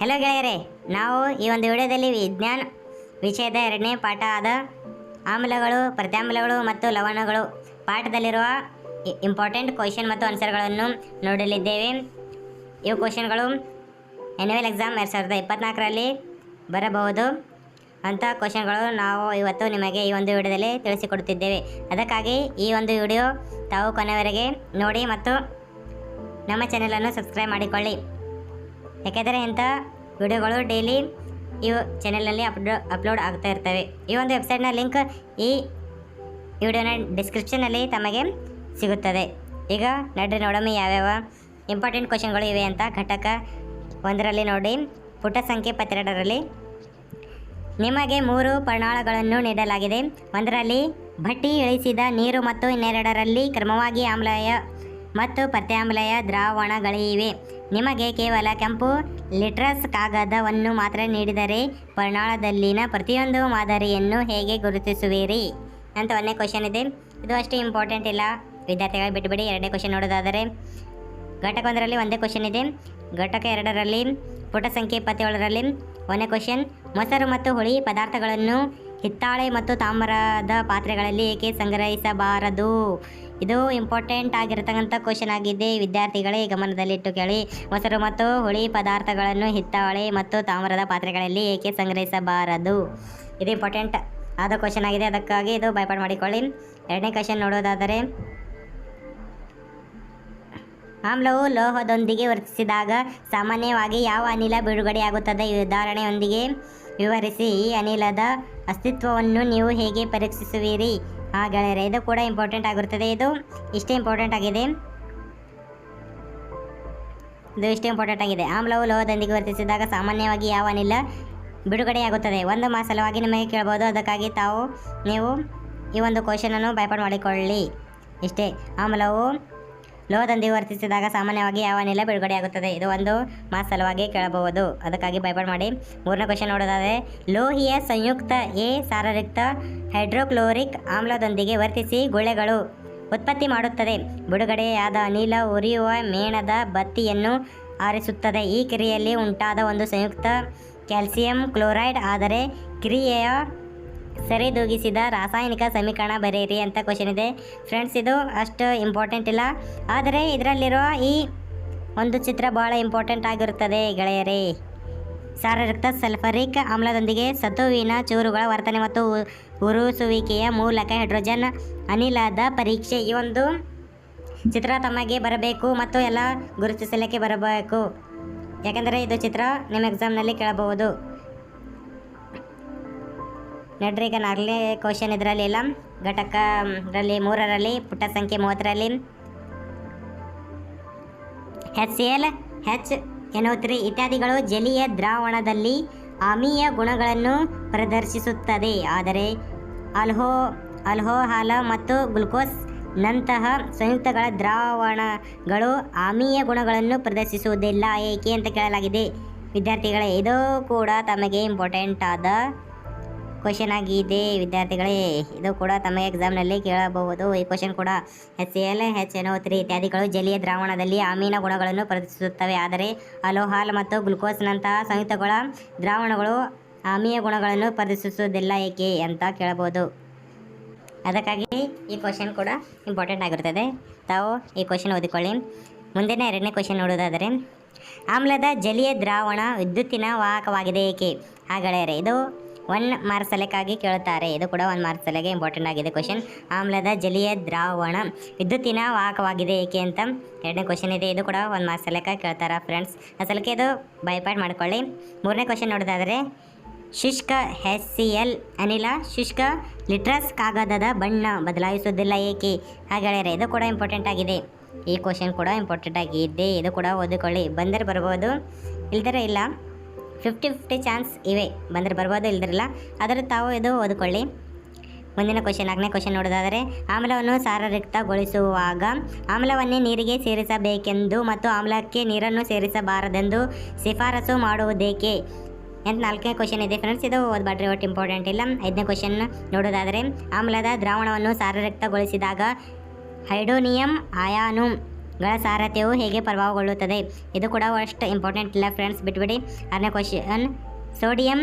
Hello ಗೆಳೆಯರೇ, ನಾವು ಈ ಒಂದು ವಿಡಿಯೋದಲ್ಲಿ ವಿಜ್ಞಾನ ವಿಷಯದ ಎರಡನೇ ಪಾಠ ಆದ ಆಮ್ಲಗಳು, ಪ್ರತ್ಯಾಮ್ಲಗಳು ಮತ್ತು ಲವಣಗಳು ಪಾಠದಲ್ಲಿರುವ ಇಂಪಾರ್ಟೆಂಟ್ ಕ್ವಶನ್ ಮತ್ತು ಆನ್ಸರ್ಗಳನ್ನು ನೋಡಲಿದ್ದೇವೆ. ಇವು ಕ್ವಶನ್ಗಳು ಎನ್ಯುವಲ್ ಎಕ್ಸಾಮ್ ಎರಡು ಸಾವಿರದ ಇಪ್ಪತ್ನಾಲ್ಕರಲ್ಲಿ ಬರಬಹುದು. ಅಂಥ ಕ್ವಶನ್ಗಳು ನಾವು ಇವತ್ತು ನಿಮಗೆ ಈ ಒಂದು ವಿಡಿಯೋದಲ್ಲಿ ತಿಳಿಸಿಕೊಡುತ್ತಿದ್ದೇವೆ. ಅದಕ್ಕಾಗಿ ಈ ಒಂದು ವಿಡಿಯೋ ತಾವು ಕೊನೆವರೆಗೆ ನೋಡಿ ಮತ್ತು ನಮ್ಮ ಚಾನೆಲನ್ನು ಸಬ್ಸ್ಕ್ರೈಬ್ ಮಾಡಿಕೊಳ್ಳಿ. ಯಾಕೆಂದರೆ ಇಂಥ ವಿಡಿಯೋಗಳು ಡೈಲಿ ಈ ಚಾನೆಲ್ನಲ್ಲಿ ಅಪ್ಲೋ ಅಪ್ಲೋಡ್ ಆಗ್ತಾ ಇರ್ತವೆ. ಈ ಒಂದು ವೆಬ್ಸೈಟ್ನ ಲಿಂಕ್ ಈ ವಿಡಿಯೋನ ಡಿಸ್ಕ್ರಿಪ್ಷನಲ್ಲಿ ತಮಗೆ ಸಿಗುತ್ತದೆ. ಈಗ ನಡ್ರಿ ನೋಡಮ್ಮ ಯಾವ್ಯಾವ ಇಂಪಾರ್ಟೆಂಟ್ ಕ್ವಶನ್ಗಳು ಇವೆ ಅಂತ ಘಟಕ ಒಂದರಲ್ಲಿ ನೋಡಿ. ಪುಟ ಸಂಖ್ಯೆ ಇಪ್ಪತ್ತೆರಡರಲ್ಲಿ ನಿಮಗೆ ಮೂರು ಪರ್ಣಾಳಗಳನ್ನು ನೀಡಲಾಗಿದೆ. ಒಂದರಲ್ಲಿ ಭಟ್ಟಿ ಇಳಿಸಿದ ನೀರು ಮತ್ತು ಇನ್ನೆರಡರಲ್ಲಿ ಕ್ರಮವಾಗಿ ಆಮ್ಲಯ ಮತ್ತು ಪ್ರತ್ಯಾಮ್ಲಯ ದ್ರಾವಣಗಳಿವೆ. ನಿಮಗೆ ಕೇವಲ ಕೆಂಪು ಲಿಟ್ರಸ್ ಕಾಗದವನ್ನು ಮಾತ್ರ ನೀಡಿದರೆ ಪರ್ಣಾಳದಲ್ಲಿನ ಪ್ರತಿಯೊಂದು ಮಾದರಿಯನ್ನು ಹೇಗೆ ಗುರುತಿಸುವಿರಿ? ಅಂತ ಒಂದೇ ಕ್ವಶನ್ ಇದೆ. ಇದು ಅಷ್ಟು ಇಂಪಾರ್ಟೆಂಟ್ ಇಲ್ಲ. ವಿದ್ಯಾರ್ಥಿಗಳು ಬಿಟ್ಟುಬಿಡಿ ಎರಡನೇ ಕ್ವಶನ್ ನೋಡೋದಾದರೆ. ಘಟಕ ಒಂದರಲ್ಲಿ ಒಂದೇ ಕ್ವಶನ್ ಇದೆ. ಘಟಕ ಎರಡರಲ್ಲಿ, ಪುಟ ಸಂಖ್ಯೆ ಇಪ್ಪತ್ತೇಳರಲ್ಲಿ ಒಂದೇ ಕ್ವಶನ್ ಮೊಸರು ಮತ್ತು ಹುಳಿ ಪದಾರ್ಥಗಳನ್ನು ಹಿತ್ತಾಳೆ ಮತ್ತು ತಾಮ್ರದ ಪಾತ್ರೆಗಳಲ್ಲಿ ಏಕೆ ಸಂಗ್ರಹಿಸಬಾರದು? ಇದು ಇಂಪಾರ್ಟೆಂಟ್ ಆಗಿರತಕ್ಕಂಥ ಕ್ವಶನ್ ಆಗಿದೆ. ವಿದ್ಯಾರ್ಥಿಗಳೇ ಗಮನದಲ್ಲಿಟ್ಟು ಕೇಳಿ. ಮೊಸರು ಮತ್ತು ಹುಳಿ ಪದಾರ್ಥಗಳನ್ನು ಹಿತ್ತಾಳೆ ಮತ್ತು ತಾಮ್ರದ ಪಾತ್ರೆಗಳಲ್ಲಿ ಏಕೆ ಸಂಗ್ರಹಿಸಬಾರದು? ಇದು ಇಂಪಾರ್ಟೆಂಟ್ ಆದ ಕ್ವಶನ್ ಆಗಿದೆ. ಅದಕ್ಕಾಗಿ ಇದು ಬೈಪಾಟ್ ಮಾಡಿಕೊಳ್ಳಿ. ಎರಡನೇ ಕ್ವಶನ್ ನೋಡೋದಾದರೆ, ಆಮ್ಲವು ಲೋಹದೊಂದಿಗೆ ವರ್ತಿಸಿದಾಗ ಸಾಮಾನ್ಯವಾಗಿ ಯಾವ ಅನಿಲ ಬಿಡುಗಡೆಯಾಗುತ್ತದೆ? ಉದಾಹರಣೆಯೊಂದಿಗೆ ವಿವರಿಸಿ. ಈ ಅನಿಲದ ಅಸ್ತಿತ್ವವನ್ನು ನೀವು ಹೇಗೆ ಪರೀಕ್ಷಿಸುವಿರಿ? ಆ ಗೆಳೆಯರೆ, ಇದು ಕೂಡ ಇಂಪಾರ್ಟೆಂಟ್ ಆಗಿರುತ್ತದೆ. ಇದು ಇಷ್ಟೇ ಇಂಪಾರ್ಟೆಂಟ್ ಆಗಿದೆ. ಇದು ಇಷ್ಟೇ ಇಂಪಾರ್ಟೆಂಟ್ ಆಗಿದೆ. ಆಮ್ಲವು ಲೋಹದೊಂದಿಗೆ ವರ್ತಿಸಿದಾಗ ಸಾಮಾನ್ಯವಾಗಿ ಯಾವ ಅನಿಲ ಬಿಡುಗಡೆಯಾಗುತ್ತದೆ? ಒಂದು ಮಾಸಲವಾಗಿ ನಿಮಗೆ ಕೇಳ್ಬೋದು ಅದಕ್ಕಾಗಿ ತಾವು, ನೀವು ಈ ಒಂದು ಕ್ವಶನನ್ನು ಭಯಪಾಡು ಮಾಡಿಕೊಳ್ಳಿ. ಇಷ್ಟೇ. ಆಮ್ಲವು ಲೋಹದೊಂದಿಗೆ ವರ್ತಿಸಿದಾಗ ಸಾಮಾನ್ಯವಾಗಿ ಯಾವ ಅನಿಲ ಬಿಡುಗಡೆಯಾಗುತ್ತದೆ? ಇದು ಒಂದು ಮಾಸ್ ಸಲುವಾಗಿ ಕೇಳಬಹುದು. ಅದಕ್ಕಾಗಿ ಬೈಪಾಡ್ ಮಾಡಿ. ಮೂರನೇ ಕ್ವಶನ್ ನೋಡೋದಾದರೆ, ಲೋಹಿಯ ಸಂಯುಕ್ತ ಎ ಸಾರಯುಕ್ತ ಹೈಡ್ರೋಕ್ಲೋರಿಕ್ ಆಮ್ಲದೊಂದಿಗೆ ವರ್ತಿಸಿ ಗುಳೆಗಳು ಉತ್ಪತ್ತಿ ಮಾಡುತ್ತದೆ. ಬಿಡುಗಡೆಯಾದ ಅನಿಲ ಉರಿಯುವ ಮೇಣದ ಬತ್ತಿಯನ್ನು ಆರಿಸುತ್ತದೆ. ಈ ಕ್ರಿಯೆಯಲ್ಲಿ ಉಂಟಾದ ಒಂದು ಸಂಯುಕ್ತ ಕ್ಯಾಲ್ಸಿಯಂ ಕ್ಲೋರೈಡ್, ಆದರೆ ಕ್ರಿಯೆಯ ಸರಿದೂಗಿಸಿದ ರಾಸಾಯನಿಕ ಸಮೀಕರಣ ಬರೆಯಿರಿ ಅಂತ ಕ್ವಶನ್ ಇದೆ. ಫ್ರೆಂಡ್ಸ್ ಇದು ಅಷ್ಟು ಇಂಪಾರ್ಟೆಂಟ್ ಇಲ್ಲ. ಆದರೆ ಇದರಲ್ಲಿರುವ ಈ ಒಂದು ಚಿತ್ರ ಬಹಳ ಇಂಪಾರ್ಟೆಂಟ್ ಆಗಿರುತ್ತದೆ ಗೆಳೆಯರೇ. ಸಾರರಕ್ತ ಸಲ್ಫರಿಕ್ ಆಮ್ಲದೊಂದಿಗೆ ಸತುವಿನ ಚೂರುಗಳ ವರ್ತನೆ ಮತ್ತು ಉರುಸುವಿಕೆಯ ಮೂಲಕ ಹೈಡ್ರೋಜನ್ ಅನಿಲದ ಪರೀಕ್ಷೆ. ಈ ಒಂದು ಚಿತ್ರ ತಮಗೆ ಬರಬೇಕು ಮತ್ತು ಎಲ್ಲ ಗುರುತಿಸಲಿಕ್ಕೆ ಬರಬೇಕು. ಯಾಕೆಂದರೆ ಇದು ಚಿತ್ರ ನಿಮ್ಮ ಎಕ್ಸಾಮ್ನಲ್ಲಿ ಕೇಳಬಹುದು. ನಡ್ರಿ, ಈಗ ನಾಲ್ಕನೇ ಕ್ವಶನ್ ಇದರಲ್ಲಿ ಇಲ್ಲ. ಘಟಕದಲ್ಲಿ ಮೂರರಲ್ಲಿ, ಪುಟ ಸಂಖ್ಯೆ ಮೂವತ್ತರಲ್ಲಿ. H C L H three ಇತ್ಯಾದಿಗಳು ಜಲೀಯ ದ್ರಾವಣದಲ್ಲಿ ಆಮೀಯ ಗುಣಗಳನ್ನು ಪ್ರದರ್ಶಿಸುತ್ತದೆ. ಆದರೆ ಅಲ್ಹೋ ಅಲ್ಹೋಹಾಲ ಮತ್ತು ಗ್ಲುಕೋಸ್ ನಂತಹ ಸಂಯುಕ್ತಗಳ ದ್ರಾವಣಗಳು ಆಮೀಯ ಗುಣಗಳನ್ನು ಪ್ರದರ್ಶಿಸುವುದಿಲ್ಲ. ಏಕೆ ಅಂತ ಕೇಳಲಾಗಿದೆ. ವಿದ್ಯಾರ್ಥಿಗಳೇ, ಇದು ಕೂಡ ತಮಗೆ ಇಂಪಾರ್ಟೆಂಟ್ ಆದ ಕ್ವಶನ್ ಆಗಿದೆ. ವಿದ್ಯಾರ್ಥಿಗಳೇ, ಇದು ಕೂಡ ತಮ್ಮ ಎಕ್ಸಾಮ್ನಲ್ಲಿ ಕೇಳಬಹುದು. ಈ ಕ್ವಶನ್ ಕೂಡ H L H N three ಇತ್ಯಾದಿಗಳು ಜಲೀಯ ದ್ರಾವಣದಲ್ಲಿ ಆಮೀನ ಗುಣಗಳನ್ನು ಪ್ರದರ್ಶಿಸುತ್ತವೆ. ಆದರೆ ಅಲೋಹಾಲ್ ಮತ್ತು ಗ್ಲುಕೋಸ್ನಂತಹ ಸಂಯುಕ್ತಗಳ ದ್ರಾವಣಗಳು ಆಮೀಯ ಗುಣಗಳನ್ನು ಪ್ರದರ್ಶಿಸುವುದಿಲ್ಲ ಏಕೆ ಅಂತ ಕೇಳಬಹುದು. ಅದಕ್ಕಾಗಿ ಈ ಕ್ವಶನ್ ಕೂಡ ಇಂಪಾರ್ಟೆಂಟ್ ಆಗಿರುತ್ತದೆ. ತಾವು ಈ ಕ್ವಶನ್ ಓದಿಕೊಳ್ಳಿ. ಮುಂದಿನ ಎರಡನೇ ಕ್ವಶನ್ ನೋಡೋದಾದರೆ ಆಮ್ಲದ ಜಲೀಯ ದ್ರಾವಣ ವಿದ್ಯುತ್ತಿನ ವಾಹಕವಾಗಿದೆ ಏಕೆ? ಹಾಗೆಳೆಯರೆ, ಇದು ಒನ್ ಮಾರ್ಕ್ ಸಲಕ್ಕಾಗಿ ಕೇಳುತ್ತಾರೆ ಇದು ಕೂಡ ಒನ್ ಮಾರ್ಕ್ ಸಲಗೆ ಇಂಪಾರ್ಟೆಂಟ್ ಆಗಿದೆ ಕ್ವಶನ್ ಆಮ್ಲದ ಜಲೀಯ ದ್ರಾವಣ ವಿದ್ಯುತ್ತಿನ ವಾಹಕವಾಗಿದೆ ಏಕೆ ಅಂತ ಎರಡನೇ ಕ್ವಶನ್ ಇದೆ. ಇದು ಕೂಡ ಒಂದು ಮಾರ್ಕ್ಸ್ ಸಲಕ ಕೇಳ್ತಾರೆ ಫ್ರೆಂಡ್ಸ್ ಅಸಲಕ್ಕೆ ಇದು ಬೈಪಾಟ್ ಮಾಡ್ಕೊಳ್ಳಿ. ಮೂರನೇ ಕ್ವಶನ್ ನೋಡೋದಾದರೆ, ಶುಷ್ಕ ಎಸ್ ಸಿ ಎಲ್ ಅನಿಲ ಶುಷ್ಕ ಲಿಟ್ರಸ್ ಕಾಗದದ ಬಣ್ಣ ಬದಲಾಯಿಸುವುದಿಲ್ಲ ಏಕೆ? ಹಾಗೆಳೆಯರೆ ಇದು ಕೂಡ ಇಂಪಾರ್ಟೆಂಟ್ ಆಗಿದೆ. ಈ ಕ್ವಶನ್ ಕೂಡ ಇಂಪಾರ್ಟೆಂಟ್ ಆಗಿದೆ. ಇದು ಕೂಡ ಓದಿಕೊಳ್ಳಿ. ಬಂದರೆ ಬರ್ಬೋದು. ಇಲ್ದರೆ ಇಲ್ಲ. ಫಿಫ್ಟಿ ಫಿಫ್ಟಿ ಚಾನ್ಸ್ ಇವೆ. ಬಂದರೆ ಬರ್ಬೋದು ಇಲ್ದಿರಲ್ಲ ಆದರೆ ತಾವು ಇದು ಓದಿಕೊಳ್ಳಿ. ಮುಂದಿನ ಕ್ವಶನ್, ನಾಲ್ಕನೇ ಕ್ವಶನ್ ನೋಡೋದಾದರೆ, ಆಮ್ಲವನ್ನು ಸಾರರಿಕ್ತಗೊಳಿಸುವಾಗ ಆಮ್ಲವನ್ನೇ ನೀರಿಗೆ ಸೇರಿಸಬೇಕೆಂದು ಮತ್ತು ಆಮ್ಲಕ್ಕೆ ನೀರನ್ನು ಸೇರಿಸಬಾರದೆಂದು ಶಿಫಾರಸು ಮಾಡುವುದೇಕೆ? ಅಂತ ನಾಲ್ಕನೇ ಕ್ವಶನ್ ಇದೆ ಫ್ರೆಂಡ್ಸ್ ಇದು ಓದ್ಬಾಡ್ರಿ ಒಟ್ಟು ಇಂಪಾರ್ಟೆಂಟ್ ಇಲ್ಲ. ಐದನೇ ಕ್ವಶನ್ ನೋಡೋದಾದರೆ, ಆಮ್ಲದ ದ್ರಾವಣವನ್ನು ಸಾರರಿಕ್ತಗೊಳಿಸಿದಾಗ ಹೈಡೋನಿಯಂ ಅಯಾನು ಗಳ ಸಾರಥ್ಯವು ಹೇಗೆ ಪ್ರಭಾವಗೊಳ್ಳುತ್ತದೆ? ಇದು ಕೂಡ ಅಷ್ಟು ಇಂಪಾರ್ಟೆಂಟ್ ಇಲ್ಲ ಫ್ರೆಂಡ್ಸ್ ಬಿಟ್ಬಿಡಿ. ಆರನೇ ಕ್ವಶನ್ ಸೋಡಿಯಂ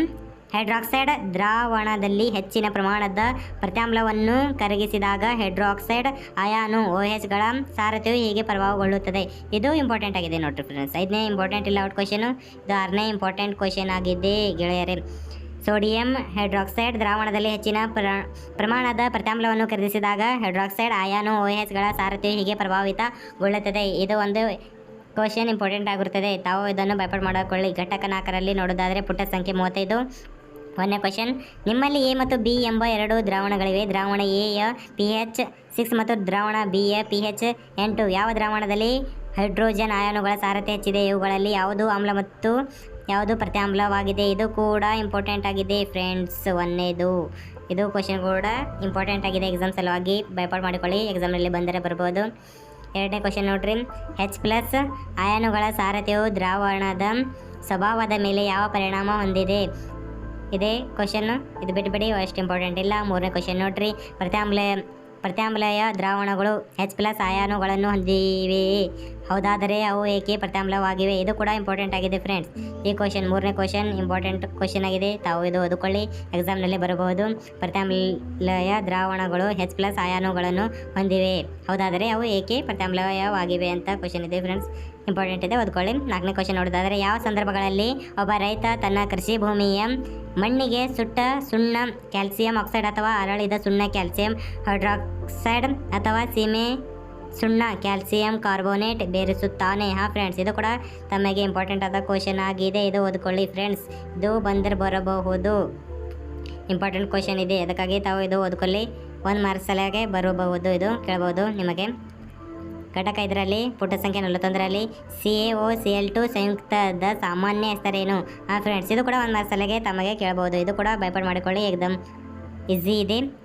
ಹೈಡ್ರಾಕ್ಸೈಡ್ ದ್ರಾವಣದಲ್ಲಿ ಹೆಚ್ಚಿನ ಪ್ರಮಾಣದ ಪ್ರತ್ಯಾಮ್ಲವನ್ನು ಕರಗಿಸಿದಾಗ ಹೈಡ್ರಾಕ್ಸೈಡ್ ಅಯಾನು ಓ ಎಚ್ಗಳ ಸಾರಥ್ಯವು ಹೇಗೆ ಪ್ರಭಾವಗೊಳ್ಳುತ್ತದೆ? ಇದು ಇಂಪಾರ್ಟೆಂಟ್ ಆಗಿದೆ ನೋಡಿರಿ ಫ್ರೆಂಡ್ಸ್ ಐದನೇ ಇಂಪಾರ್ಟೆಂಟ್ ಇಲ್ಲ ಔಟ್ ಕ್ವಶನು ಇದು ಆರನೇ ಇಂಪಾರ್ಟೆಂಟ್ ಕ್ವಶನ್ ಆಗಿದೆ ಗೆಳೆಯರೇ. ಸೋಡಿಯಂ ಹೈಡ್ರಾಕ್ಸೈಡ್ ದ್ರಾವಣದಲ್ಲಿ ಹೆಚ್ಚಿನ ಪ್ರ, ಪ್ರಮಾಣದ ಪ್ರತ್ಯಾಮ್ಲವನ್ನು ಖರೀದಿಸಿದಾಗ ಹೈಡ್ರಾಕ್ಸೈಡ್ ಆಯಾನು ಓ ಗಳ ಸಾರಥ್ಯ ಹೀಗೆ ಪ್ರಭಾವಿತಗೊಳ್ಳುತ್ತದೆ. ಇದು ಒಂದು ಕ್ವಶನ್ ಇಂಪಾರ್ಟೆಂಟ್ ಆಗಿರುತ್ತದೆ. ತಾವು ಇದನ್ನು ಬೈಪಾಟ್ ಮಾಡಿಕೊಳ್ಳಿ. ಘಟಕ ನಾಲ್ಕರಲ್ಲಿ ನೋಡೋದಾದರೆ ಪುಟ ಸಂಖ್ಯೆ ಮೂವತ್ತೈದು. ಒಂದನೇ ಕ್ವಶನ್, ನಿಮ್ಮಲ್ಲಿ ಎ ಮತ್ತು ಬಿ ಎಂಬ ಎರಡು ದ್ರಾವಣಗಳಿವೆ. ದ್ರಾವಣ ಎ ಯ ಪಿ ಎಚ್ ಸಿಕ್ಸ್ ಮತ್ತು ದ್ರಾವಣ ಬಿ ಯ ಪಿ ಎಚ್ ಎಂಟು. ಯಾವ ದ್ರಾವಣದಲ್ಲಿ ಹೈಡ್ರೋಜನ್ ಆಯಾನುಗಳ ಸಾರಥ್ಯ ಹೆಚ್ಚಿದೆ? ಇವುಗಳಲ್ಲಿ ಯಾವುದು ಆಮ್ಲ ಮತ್ತು ಯಾವುದು ಪ್ರತ್ಯಾಮ್ಲವಾಗಿದೆ ಇದು ಕೂಡ ಇಂಪಾರ್ಟೆಂಟ್ ಆಗಿದೆ ಫ್ರೆಂಡ್ಸ್ ಒಂದನೇದು ಇದು ಕ್ವಶನ್ ಕೂಡ ಇಂಪಾರ್ಟೆಂಟ್ ಆಗಿದೆ. ಎಕ್ಸಾಮ್ ಸಲುವಾಗಿ ಬೈಪಾಟ್ ಮಾಡಿಕೊಳ್ಳಿ. ಎಕ್ಸಾಮ್ನಲ್ಲಿ ಬಂದರೆ ಬರ್ಬೋದು. ಎರಡನೇ ಕ್ವಶನ್ ನೋಡ್ರಿ. ಹೆಚ್ ಪ್ಲಸ್ ಅಯಾನುಗಳ ಸಾರಥ್ಯವು ದ್ರಾವಣದ ಸ್ವಭಾವದ ಮೇಲೆ ಯಾವ ಪರಿಣಾಮ ಹೊಂದಿದೆ? ಇದೇ ಕ್ವಶನ್ ಇದು ಬಿಟ್ಬಿಡಿ, ಅಷ್ಟು ಇಂಪಾರ್ಟೆಂಟ್ ಇಲ್ಲ. ಮೂರನೇ ಕ್ವಶನ್ ನೋಡ್ರಿ. ಪ್ರತ್ಯಾಮ್ಲಯ ಪ್ರತ್ಯಾಮ್ಲಯ ದ್ರಾವಣಗಳು ಹೆಚ್ ಪ್ಲಸ್ ಅಯಾನುಗಳನ್ನು ಹೊಂದಿವೆ. ಹೌದಾದರೆ ಅವು ಏಕೆ ಪ್ರತ್ಯಾಮ್ಲವಾಗಿವೆ ಇದು ಕೂಡ ಇಂಪಾರ್ಟೆಂಟ್ ಆಗಿದೆ ಫ್ರೆಂಡ್ಸ್ ಈ ಕ್ವಶನ್ ಮೂರನೇ ಕ್ವಶನ್ ಇಂಪಾರ್ಟೆಂಟ್ ಕ್ವಶನ್ ಆಗಿದೆ. ತಾವು ಇದು ಓದಿಕೊಳ್ಳಿ. ಎಕ್ಸಾಮ್ನಲ್ಲಿ ಬರಬಹುದು. ಪ್ರತ್ಯಾಮ್ಲಯ ದ್ರಾವಣಗಳು ಹೆಚ್ ಪ್ಲಸ್ ಆಯಾನುಗಳನ್ನು ಹೊಂದಿವೆ. ಹೌದಾದರೆ ಅವು ಏಕೆ ಪ್ರತ್ಯಾಮ್ಲಯವಾಗಿವೆ ಅಂತ ಕ್ವಶನ್ ಇದೆ ಫ್ರೆಂಡ್ಸ್ ಇಂಪಾರ್ಟೆಂಟ್ ಇದೆ, ಓದ್ಕೊಳ್ಳಿ. ನಾಲ್ಕನೇ ಕ್ವಶನ್ ನೋಡೋದಾದರೆ, ಯಾವ ಸಂದರ್ಭಗಳಲ್ಲಿ ಒಬ್ಬ ರೈತ ತನ್ನ ಕೃಷಿ ಭೂಮಿಯ ಮಣ್ಣಿಗೆ ಸುಟ್ಟ ಸುಣ್ಣ ಕ್ಯಾಲ್ಸಿಯಂ ಆಕ್ಸೈಡ್ ಅಥವಾ ಅರಳಿದ ಸುಣ್ಣ ಕ್ಯಾಲ್ಸಿಯಂ ಹೈಡ್ರಾಕ್ಸೈಡ್ ಅಥವಾ ಸೀಮೆ ಸುಣ್ಣ, ಕ್ಯಾಲ್ಸಿಯಂ, ಕಾರ್ಬೋನೇಟ್ ಬೇರಿಸುತ್ತಾನೆ. ಹಾ ಫ್ರೆಂಡ್ಸ್ ಇದು ಕೂಡ ತಮಗೆ ಇಂಪಾರ್ಟೆಂಟ್ ಆದ ಕ್ವಶನ್ ಆಗಿದೆ. ಇದು ಓದ್ಕೊಳ್ಳಿ ಫ್ರೆಂಡ್ಸ್ ಇದು ಬಂದರೆ ಬರಬಹುದು. ಇಂಪಾರ್ಟೆಂಟ್ ಕ್ವಶನ್ ಇದೆ. ಅದಕ್ಕಾಗಿ ತಾವು ಇದು ಓದ್ಕೊಳ್ಳಿ. ಒಂದು ಮಾರ್ಕ್ಸ್ ಸಲಹೆಗೆ ಬರಬಹುದು. ಇದು ಕೇಳಬಹುದು ನಿಮಗೆ. ಘಟಕ ಇದರಲ್ಲಿ ಪುಟ ಸಂಖ್ಯೆ ನಲವತ್ತೊಂದರಲ್ಲಿ C A O C L two ಸಂಯುಕ್ತದ ಸಾಮಾನ್ಯ ಹೆಸರೇನು? ಹಾಂ ಫ್ರೆಂಡ್ಸ್ ಇದು ಕೂಡ ಒಂದು ಮಾರ್ಕ್ಸ್ ಸಲಹೆಗೆ ತಮಗೆ ಕೇಳಬಹುದು ಇದು ಕೂಡ ಬೈಪಾಟ್ ಮಾಡಿಕೊಳ್ಳಿ. ಏಕ್ದಮ್ ಈಸಿ ಇದೆ.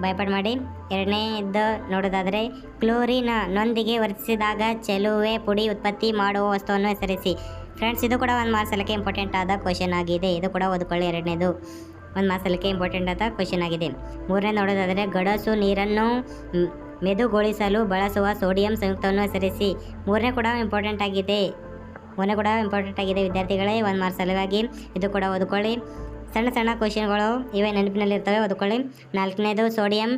ಬೈಪಾಟ್ ಮಾಡಿ ಎರಡನೇದು ನೋಡೋದಾದರೆ, ಕ್ಲೋರಿನ ನೊಂದಿಗೆ ವರ್ತಿಸಿದಾಗ ಚೆಲುವೆ, ಪುಡಿ ಉತ್ಪತ್ತಿ ಮಾಡುವ ವಸ್ತುವನ್ನು ಹೆಸರಿಸಿ. ಫ್ರೆಂಡ್ಸ್, ಇದು ಕೂಡ ಒಂದು ಮಾಸಲಕ್ಕೆ ಸಲಕ್ಕೆ ಇಂಪಾರ್ಟೆಂಟ್ ಆದ ಕ್ವಶನ್ ಆಗಿದೆ. ಇದು ಕೂಡ ಓದ್ಕೊಳ್ಳಿ. ಎರಡನೇದು ಒಂದು ಮಾಸಲಕ್ಕೆ ಸಲಕ್ಕೆ ಇಂಪಾರ್ಟೆಂಟ್ ಆದ ಕ್ವಶನ್ ಆಗಿದೆ. ಮೂರನೇ ನೋಡೋದಾದರೆ, ಗಡಸು ನೀರನ್ನು ಮೆದುಗೊಳಿಸಲು ಬಳಸುವ ಸೋಡಿಯಂ ಸಂಯುಕ್ತವನ್ನು ಹೆಸರಿಸಿ. ಮೂರನೇ ಕೂಡ ಇಂಪಾರ್ಟೆಂಟ್ ಆಗಿದೆ. ಮೂರನೇ ಕೂಡ ಇಂಪಾರ್ಟೆಂಟ್ ಆಗಿದೆ. ವಿದ್ಯಾರ್ಥಿಗಳೇ, ಒಂದು ಮಾರ್ಕ್ಸ್ ಸಲುವಾಗಿ ಇದು ಕೂಡ ಓದ್ಕೊಳ್ಳಿ. ಸಣ್ಣ ಸಣ್ಣ ಕ್ವಶನ್ಗಳು ಇವೇ. ನೆನಪಿನಲ್ಲಿರ್ತವೆ. ಓದ್ಕೊಳ್ಳಿ. ನಾಲ್ಕನೇದು, ಸೋಡಿಯಂ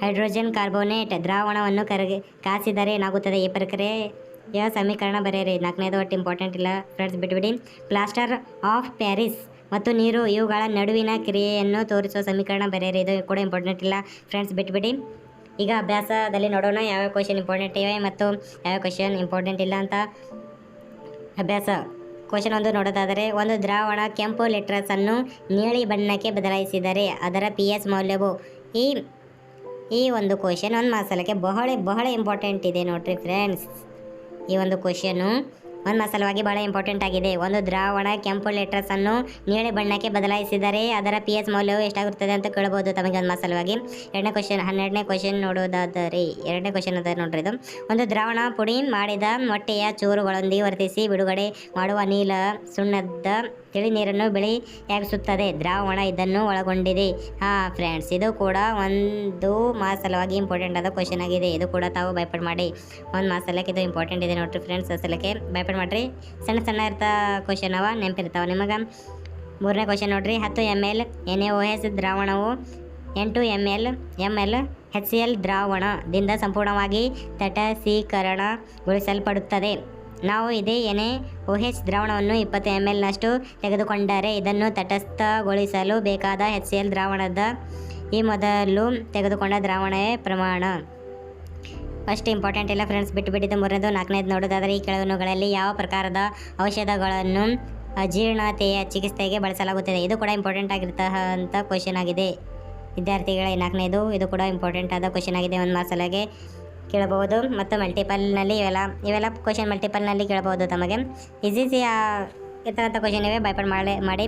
ಹೈಡ್ರೋಜನ್ ಕಾರ್ಬೋನೇಟ್ ದ್ರಾವಣವನ್ನು ಕರಗಿ ಕಾಸಿದರೆ ಏನಾಗುತ್ತದೆ? ಈ ಪ್ರಕ್ರಿಯೆಯ ಸಮೀಕರಣ ಬರೆಯಿರಿ. ನಾಲ್ಕನೇದು, ಒಟ್ಟು ಇಂಪಾರ್ಟೆಂಟ್ ಇಲ್ಲ. ಫ್ರೆಂಡ್ಸ್ ಬಿಟ್ಬಿಡಿ. ಪ್ಲಾಸ್ಟರ್ ಆಫ್ ಪ್ಯಾರಿಸ್ ಮತ್ತು ನೀರು, ಇವುಗಳ ನಡುವಿನ ಕ್ರಿಯೆಯನ್ನು ತೋರಿಸುವ ಸಮೀಕರಣ ಬರೆಯಿರಿ. ಇದು ಕೂಡ ಇಂಪಾರ್ಟೆಂಟ್ ಇಲ್ಲ. ಫ್ರೆಂಡ್ಸ್ ಬಿಟ್ಬಿಡಿ. ಈಗ ಅಭ್ಯಾಸದಲ್ಲಿ ನೋಡೋಣ ಯಾವ್ಯಾವ ಕ್ವಶನ್ ಇಂಪಾರ್ಟೆಂಟ್ ಇವೆ ಮತ್ತು ಯಾವ್ಯಾವ ಕ್ವಶನ್ ಇಂಪಾರ್ಟೆಂಟ್ ಇಲ್ಲ ಅಂತ. ಅಭ್ಯಾಸ. ಕ್ವಶನ್ ಒಂದು ನೋಡೋದಾದರೆ, ಒಂದು ದ್ರಾವಣ ಕೆಂಪು ಲೆಟ್ರಸ್ ಅನ್ನು ನೀಲಿ ಬಣ್ಣಕ್ಕೆ ಬದಲಾಯಿಸಿದರೆ ಅದರ ಪಿ ಎಸ್ ಮೌಲ್ಯವು ಈ ಈ ಒಂದು ಕ್ವಶನ್ ಒಂದು ಮಾಸಲಕ್ಕೆ ಬಹಳ ಬಹಳ ಇಂಪಾರ್ಟೆಂಟ್ ಇದೆ ನೋಡ್ರಿ ಫ್ರೆಂಡ್ಸ್ ಈ ಒಂದು ಕ್ವಶನು ಒಂದು ಮಸಲವಾಗಿ ಬಹಳ ಇಂಪಾರ್ಟೆಂಟ್ ಆಗಿದೆ. ಒಂದು ದ್ರಾವಣ ಕೆಂಪು ಲೆಟ್ರಸ್ ಅನ್ನು ನೀಳೆ ಬಣ್ಣಕ್ಕೆ ಬದಲಾಯಿಸಿದರೆ ಅದರ ಪಿ ಎಸ್ ಮೌಲ್ಯವು ಎಷ್ಟಾಗುತ್ತದೆ ಅಂತ ಕೇಳಬಹುದು ತಮಗೆ ಒಂದು ಮಸಲವಾಗಿ. ಎರಡನೇ ಕ್ವಶನ್ ಹನ್ನೆರಡನೇ ಕ್ವಶನ್ ನೋಡೋದಾದರೆ, ಎರಡನೇ ಕ್ವಶನ್ ಅದ ನೋಡ್ರಿ ಇದು. ಒಂದು ದ್ರಾವಣ ಪುಡಿ ಮಾಡಿದ ಮೊಟ್ಟೆಯ ಚೂರುಗಳೊಂದಿಗೆ ವರ್ತಿಸಿ ಬಿಡುಗಡೆ ಮಾಡುವ ನೀಲ ಸುಣ್ಣದ ತಿಳಿ ನೀರನ್ನು ಬಿಳಿಯಾಗಿಸುತ್ತದೆ. ದ್ರಾವಣ ಇದನ್ನು ಒಳಗೊಂಡಿದೆ. ಹಾಂ ಫ್ರೆಂಡ್ಸ್ ಇದು ಕೂಡ ಒಂದು ಮಾಸಲವಾಗಿ ಇಂಪಾರ್ಟೆಂಟ್ ಆದ ಕ್ವಶನ್ ಆಗಿದೆ. ಇದು ಕೂಡ ತಾವು ಬೈಪಡ್ ಮಾಡಿ. ಒಂದು ಮಾಸಲಕ್ಕೆ ಇದು ಇಂಪಾರ್ಟೆಂಟ್ ಇದೆ ನೋಡ್ರಿ ಫ್ರೆಂಡ್ಸ್ ಅಸಲಕ್ಕೆ ಬೈಪಡ್ ಮಾಡಿರಿ? ಸಣ್ಣ ಸಣ್ಣ ಇರ್ತಾ ಕ್ವಶನ್ ಅವ, ನೆನಪಿರ್ತಾವೆ ನಿಮಗೆ? ಮೂರನೇ ಕ್ವಶನ್ ನೋಡ್ರಿ, ಹತ್ತು M L N A O S ದ್ರಾವಣವು, ಎಂಟು M L M L H C L ದ್ರಾವಣದಿಂದ ಸಂಪೂರ್ಣವಾಗಿ ತಟಸೀಕರಣಗೊಳಿಸಲ್ಪಡುತ್ತದೆ ನಾವು ಇದೇ ಎನೆ ಓ ಎಚ್ ದ್ರಾವಣವನ್ನು ಇಪ್ಪತ್ತು ಎಂ ಎಲ್ನಷ್ಟು ತೆಗೆದುಕೊಂಡರೆ ಇದನ್ನು ತಟಸ್ಥಗೊಳಿಸಲು ಬೇಕಾದ ಎಚ್ ಸಿ ಎಲ್ ದ್ರಾವಣದ ಈ ಮೊದಲು ತೆಗೆದುಕೊಂಡ ದ್ರಾವಣವೇ ಪ್ರಮಾಣ. ಅಷ್ಟು ಇಂಪಾರ್ಟೆಂಟ್ ಇಲ್ಲ ಫ್ರೆಂಡ್ಸ್ ಬಿಟ್ಟು ಮೂರನೇದು, ನಾಲ್ಕನೇದು ನೋಡೋದಾದರೆ ಈ ಕೆಳಗಿನವುಗಳಲ್ಲಿ ಯಾವ ಪ್ರಕಾರದ ಔಷಧಗಳನ್ನು ಅಜೀರ್ಣತೆಯ ಚಿಕಿತ್ಸೆಗೆ ಬಳಸಲಾಗುತ್ತದೆ? ಇದು ಕೂಡ ಇಂಪಾರ್ಟೆಂಟ್ ಆಗಿರ್ತಕ್ಕಂಥ ಕ್ವಶನ್ ಆಗಿದೆ. ವಿದ್ಯಾರ್ಥಿಗಳ, ನಾಲ್ಕನೇದು, ಇದು ಕೂಡ ಇಂಪಾರ್ಟೆಂಟ್ ಆದ ಕ್ವಶನ್ ಆಗಿದೆ ಒಂದು ಮಾರ್ಕ್ಸಲಾಗೆ ಕೇಳಬಹುದು. ಮತ್ತು ಮಲ್ಟಿಪಲ್ನಲ್ಲಿ ಇವೆಲ್ಲ ಇವೆಲ್ಲ ಕ್ವಶನ್ ಮಲ್ಟಿಪಲ್ನಲ್ಲಿ ಕೇಳಬಹುದು ತಮಗೆ. ಈಸಿ ಈ ಇರ್ತಕ್ಕಂಥ ಕ್ವಶನ್ ಇವೆ ಬೈಪಾಡ್ ಮಾಡಿ ಮಾಡಿ.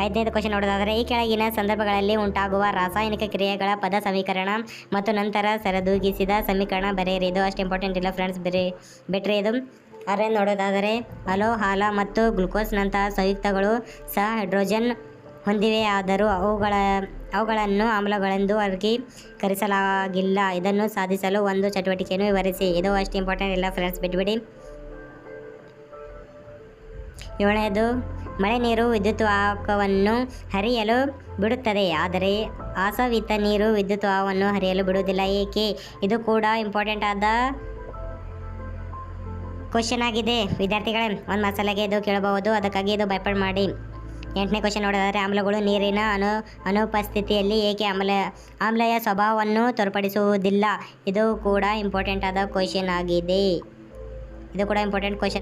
ಐದನೇದು ಕ್ವಶನ್ ನೋಡೋದಾದರೆ, ಈ ಕೆಳಗಿನ ಸಂದರ್ಭಗಳಲ್ಲಿ ಉಂಟಾಗುವ ರಾಸಾಯನಿಕ ಕ್ರಿಯೆಗಳ ಪದ ಸಮೀಕರಣ ಮತ್ತು ನಂತರ ಸರದೂಗಿಸಿದ ಸಮೀಕರಣ ಬರೆಯಿರಿ ಇದು ಅಷ್ಟು ಇಂಪಾರ್ಟೆಂಟ್ ಇಲ್ಲ ಫ್ರೆಂಡ್ಸ್ ಬರೀ ಬೆಟ್ರೆ ಇದು ಅರೆ ನೋಡೋದಾದರೆ, ಅಲೋ, ಹಾಲ ಮತ್ತು ಗ್ಲುಕೋಸ್ನಂತಹ ಸಂಯುಕ್ತಗಳು ಸಹ ಹೈಡ್ರೋಜನ್ ಹೊಂದಿವೆಯಾದರೂ ಅವುಗಳ, ಅವುಗಳನ್ನು ಆಮ್ಲಗಳೆಂದು ವರ್ಗೀಕರಿಸಲಾಗಿಲ್ಲ ಇದನ್ನು ಸಾಧಿಸಲು ಒಂದು ಚಟುವಟಿಕೆಯನ್ನು ವಿವರಿಸಿ. ಇದು ಅಷ್ಟು ಇಂಪಾರ್ಟೆಂಟ್ ಇಲ್ಲ ಫ್ರೆಂಡ್ಸ್ ಬಿಟ್ಬಿಡಿ. ಏಳನೇದು, ಮಳೆ ನೀರು ವಿದ್ಯುತ್ ವಾಹಕವನ್ನು ಹರಿಯಲು ಬಿಡುತ್ತದೆ, ಆದರೆ ಆಸವಿತ ನೀರು ವಿದ್ಯುತ್ ವಾಹವನ್ನು ಹರಿಯಲು ಬಿಡುವುದಿಲ್ಲ, ಏಕೆ? ಇದು ಕೂಡ ಇಂಪಾರ್ಟೆಂಟ್ ಆದ ಕ್ವಶನ್ ಆಗಿದೆ. ವಿದ್ಯಾರ್ಥಿಗಳೇ, ಒಂದು ಮಸಾಲೆಗೆ ಇದು ಕೇಳಬಹುದು, ಅದಕ್ಕಾಗಿ ಇದು ಬೈಪಾಡ್ ಮಾಡಿ. ಎಂಟನೇ ಕ್ವಶನ್ ನೋಡೋದಾದರೆ ಆಮ್ಲಗಳು ನೀರಿನ ಅನು, ಅನುಪಸ್ಥಿತಿಯಲ್ಲಿ ಏಕೆ ಆಮ್ಲ, ಆಮ್ಲಯ ಸ್ವಭಾವವನ್ನು ತೋರ್ಪಡಿಸುವುದಿಲ್ಲ? ಇದು ಕೂಡ ಇಂಪಾರ್ಟೆಂಟ್ ಆದ ಕ್ವಶನ್ ಆಗಿದೆ. ಇದು ಕೂಡ ಇಂಪಾರ್ಟೆಂಟ್ ಕ್ವಶನ್